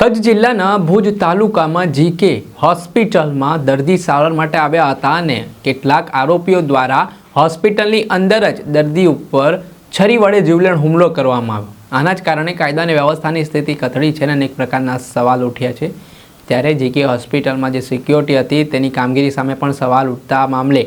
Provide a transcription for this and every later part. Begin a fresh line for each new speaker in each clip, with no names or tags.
કચ્છ જિલ્લાના ભુજ તાલુકામાં જીકે હોસ્પિટલમાં દર્દી સારવાર માટે આવ્યા હતા અને કેટલાક આરોપીઓ દ્વારા હોસ્પિટલની અંદર જ દર્દી ઉપર છરી વડે જીવલેણ હુમલો કરવામાં આવ્યો. આના જ કારણે કાયદા અને વ્યવસ્થાની સ્થિતિ કથળી છે અને અનેક પ્રકારના સવાલ ઉઠ્યા છે. ત્યારે જીકે હોસ્પિટલમાં જે સિક્યોરિટી હતી તેની કામગીરી સામે પણ સવાલ ઉઠતા મામલે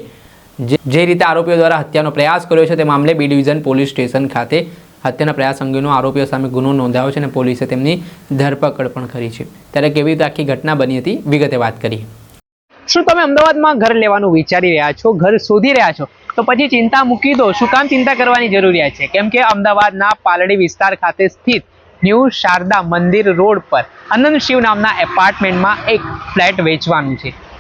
જે જે રીતે આરોપીઓ દ્વારા હત્યાનો પ્રયાસ કર્યો છે તે મામલે બી ડિવિઝન પોલીસ સ્ટેશન ખાતે હત્યાના પ્રયાસ અંગેનો આરોપીઓ સામે ગુનો નોંધાયો છે અને પોલીસે તેમની ધરપકડ પણ કરી છે. ત્યારે કેવી રીતે આખી ઘટના બની હતી, વિગતે વાત કરીએ.
શું તમે અમદાવાદમાં ઘર લેવાનું વિચારી રહ્યા છો, ઘર શોધી રહ્યા છો? તો પછી ચિંતા મૂકી દો. શું કામ ચિંતા કરવાની જરૂરિયાત છે? કેમ કે અમદાવાદના પાલડી વિસ્તાર ખાતે સ્થિત ન્યૂ શારદા મંદિર રોડ પર અનંત શિવ નામના એપાર્ટમેન્ટમાં એક ફ્લેટ વેચવાનું છે.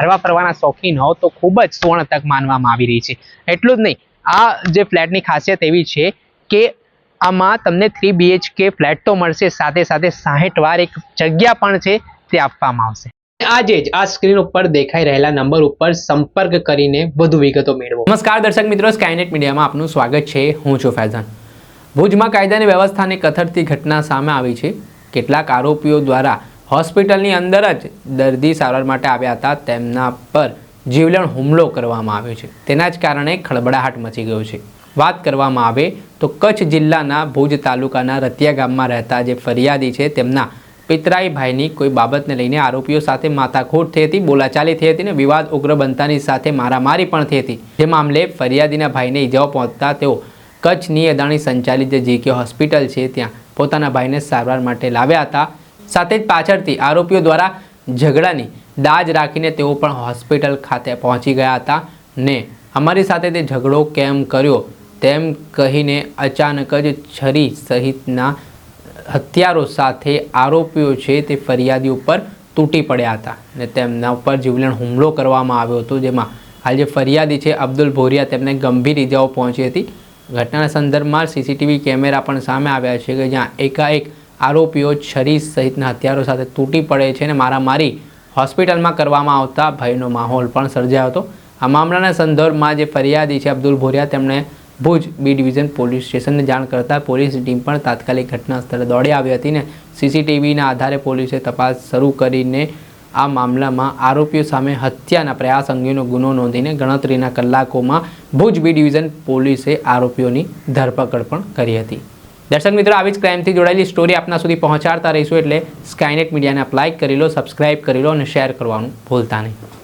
હરવા ફરવાના શોખીન હો તો ખૂબ જ સુવર્ણ તક માનવામાં આવી રહી છે. એટલું જ નહીં આ જે ફ્લેટની ખાસિયત એવી છે કે આમાં તમને થ્રી બીએચકે ફ્લેટ તો મળશે સાથે સાથે સાહીઠ વાર એક જગ્યા પણ છે તે આપવામાં આવશે. આજે જ આ સ્ક્રીન ઉપર દેખાઈ રહેલા નંબર ઉપર સંપર્ક કરીને વધુ વિગતો મેળવો.
નમસ્કાર દર્શક મિત્રો સ્કાયનેટ મીડિયામાં આપનું સ્વાગત છે. હું છું ફૈઝાન. ભુજમાં કાયદાની વ્યવસ્થાની કથળતી ઘટના સામે આવી છે. કેટલાક આરોપીઓ દ્વારા હોસ્પિટલની અંદર જ દર્દી સારવાર માટે આવ્યા હતા. તેમના પર જીવલેણ હુમલો કરવામાં આવ્યો છે. તેના જ કારણે ખળબડાહટ મચી ગયો છે. વાત કરવામાં આવે તો કચ્છ જિલ્લાના ભુજ તાલુકાના રતિયા ગામમાં રહેતા જે ફરિયાદી છે, તેમના પિતરાઈ ભાઈની કોઈ બાબતને લઈને આરોપીઓ સાથે માથાખોટ થઈ હતી, બોલાચાલી થઈ હતી ને વિવાદ ઉગ્ર બનતાની સાથે મારામારી પણ થઈ હતી. જે મામલે ફરિયાદીના ભાઈને ઇજાઓ પહોંચતા તેઓ કચ્છની અદાણી સંચાલિત જે જીકે હોસ્પિટલ છે, ત્યાં પોતાના ભાઈને સારવાર માટે લાવ્યા હતા. સાથે જ પાછળથી આરોપીઓ દ્વારા ઝઘડાની દાજ રાખીને તેઓ પણ હોસ્પિટલ ખાતે પહોંચી ગયા હતા ને અમારી સાથે તે ઝઘડો કેમ કર્યો તેમ કહીને અચાનક જ છરી સહિતના હથિયારો સાથે આરોપીઓ છે તે ફરિયાદી ઉપર તૂટી પડ્યા હતા ને તેમના ઉપર જીવલેણ હુમલો કરવામાં આવ્યો હતો, જેમાં હાલ જે ફરિયાદી છે અબ્દુલ ભોરિયા તેમને ગંભીર ઇજાઓ પહોંચી હતી. ઘટનાના સંદર્ભમાં સીસીટીવી કેમેરા પણ સામે આવ્યા છે કે જ્યાં એકાએક આરોપીઓ છરી સહિતના હથિયારો સાથે તૂટી પડે છે અને મારામારી હોસ્પિટલમાં કરવામાં આવતા ભયનો માહોલ પણ સર્જાયો હતો. આ મામલાના સંદર્ભમાં જે ફરિયાદી છે અબ્દુલ ભોરિયા, તેમણે ભુજ બી ડિવિઝન પોલીસ સ્ટેશનને જાણ કરતાં પોલીસ ટીમ પણ તાત્કાલિક ઘટના સ્થળે દોડી આવી હતી ને સીસીટીવીના આધારે પોલીસે તપાસ શરૂ કરીને આ મામલામાં આરોપીઓ સામે હત્યાના પ્રયાસ અંગેનો ગુનો નોંધીને ગણતરીના કલાકોમાં ભુજ બી ડિવિઝન પોલીસે આરોપીઓની ધરપકડ પણ કરી હતી. દર્શક મિત્રો, આવી જ ક્રાઇમથી જોડાયેલી સ્ટોરી આપના સુધી પહોંચાડતા રહીશું એટલે સ્કાયનેટ મીડિયાને આપ લાઇક કરી લો સબસ્ક્રાઇબ કરી લો અને શેર કરવાનું ભૂલતા નહીં.